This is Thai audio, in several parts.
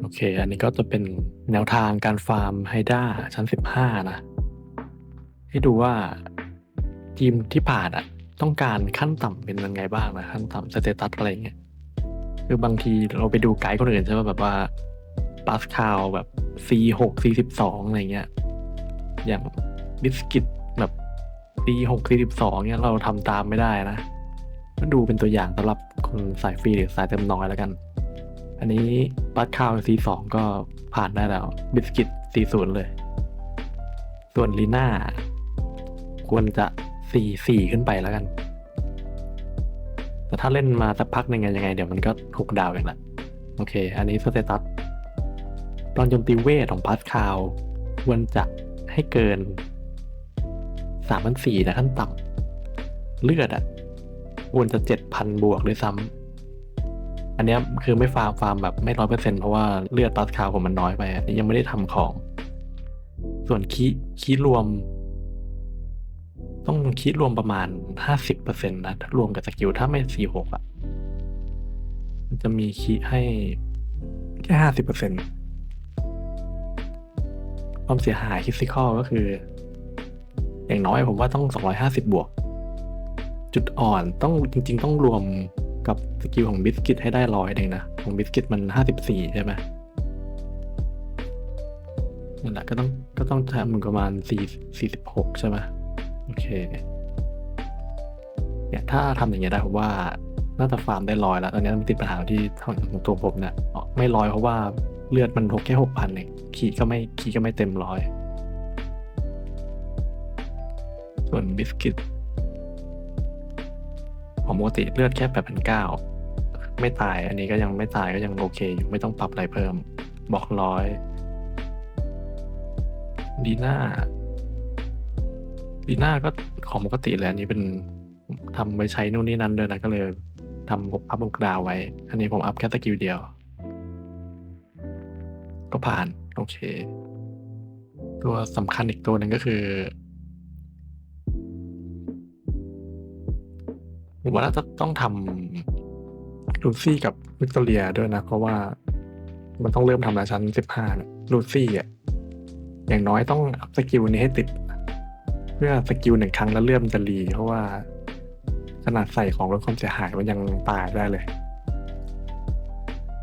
โอเค อันนี้ก็จะเป็นแนวทางการฟาร์มไฮด้าชั้น 15 นะ ให้ดูว่าทีมที่ผ่านอะต้องการขั้นต่ำเป็นยังไงบ้างนะ ขั้นต่ำสเตตัสอะไรเงี้ยคือบางทีเราไปดูไกด์คนอื่นใช่ไหมแบบว่าปาสคาลแบบ C6 C12 อะไรเงี้ย อย่างบิสกิตแบบ C6 C12 เนี่ยเราทำตามไม่ได้นะก็ดูเป็นตัวอย่างสำหรับคนสายฟรีหรือสายเต็มน้อยแล้วกัน อันนี้ปัดข้าว C2 ก็ผ่านได้แล้ว บิสกิต C0 เลย ส่วนลีน่า ควรจะ C4 ขึ้นไปแล้วกัน แต่ถ้าเล่นมาสักพักหนึ่งยังไง เดี๋ยวมันก็หกดาวเองแหละโอเค อันนี้สเตตัสตอนโจมตีเวทของพาสคาวควรจะให้เกินสามพันสี่นะขั้นต่ำเลือดอะควรจะเจ็ดพันบวกด้วยซ้ำ อันเนี้ยคือไม่ฟาร์มฟาร์มแบบไม่ร้อยเปอร์เซ็นต์เพราะว่าเลือดพาสคาวผมมันน้อยไปอันนี้ยังไม่ได้ทำของ ส่วนคีคีรวม ต้องคิดรวมประมาณห้าสิบเปอร์เซ็นต์นะถ้ารวมกับสกิลถ้าไม่สี่หกอะมันจะมีคีให้แค่ห้าสิบเปอร์เซ็นต์ความเสียหายคิสิคอลก็คือ อย่างน้อยผมว่าต้องสองร้อยห้าสิบบวก จุดอ่อนต้องจริง ๆ ต้องรวม กับสกิลของบิสกิตให้ได้ร้อยเองนะ ของบิสกิตมันห้าสิบสี่ใช่ไหมนั่นแหละก็ต้องก็ต้องทำประมาณสี่สี่สิบหกใช่ไหมโอเคเนี่ยถ้าทำอย่างเงี้ยได้ผมว่าน่าจะฟาร์มได้ร้อยแล้วตอนนี้มันติดปัญหาที่ของตัวผมเนี่ยไม่ร้อยเพราะว่าเลือดมันหกแค่หกพันเองขี่ก็ไม่ขี่ก็ไม่เต็มร้อยส่วนบิสกิต ของปกติเลือดแค่แปดพันเก้าไม่ตายอันนี้ก็ยังไม่ตายก็ยังโอเคอยู่ไม่ต้องปรับอะไรเพิ่ม บอกร้อยดีน่าดีน่าก็ของปกติเลยอันนี้เป็นทำไว้ใช้นู่นนี่นั่นด้วยนะก็เลยทำอัพบกดาวไว้ อันนี้ผมอัพแค่สกิลเดียว ก็ผ่าน โอเค ตัวสำคัญอีกตัวหนึ่งก็คือ ผมว่าน่าจะต้องทำลูซี่กับวิกตอเรียด้วยนะ เพราะว่ามันต้องเริ่มทำในชั้นสิบห้าลูซี่อะอย่างน้อยต้องอัพสกิลนี้ให้ติด เพื่อสกิลหนึ่งครั้งแล้วเลื่อมจะรี เพราะว่าขนาดใส่ของลดความเสียหายมันยังตายได้เลย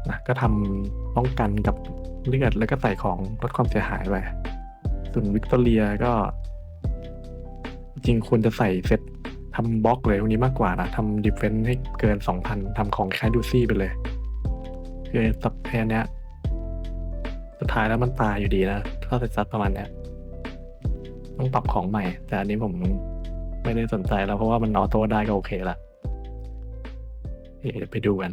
นะก็ทำป้องกันกับเลือดแล้วก็ใส่ของลดความเสียหายไปส่วนวิกตอเรียก็ จริงควรจะใส่เซต ทำบล็อกเลยพวกนี้มากกว่านะทำดิฟเฟนซ์ให้เกินสองพันทำของคล้ายดูซี่ไปเลยคือสับแพนเนี้ยสุดท้ายแล้วมันตายอยู่ดีนะถ้าเซตซัดประมาณเนี้ยต้องปรับของใหม่ แต่อันนี้ผมไม่ได้สนใจแล้วเพราะว่ามันออโต้ได้ก็โอเคละเดี๋ยวไปดูกัน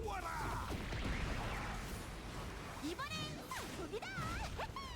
도와라! 이번엔 상품이다!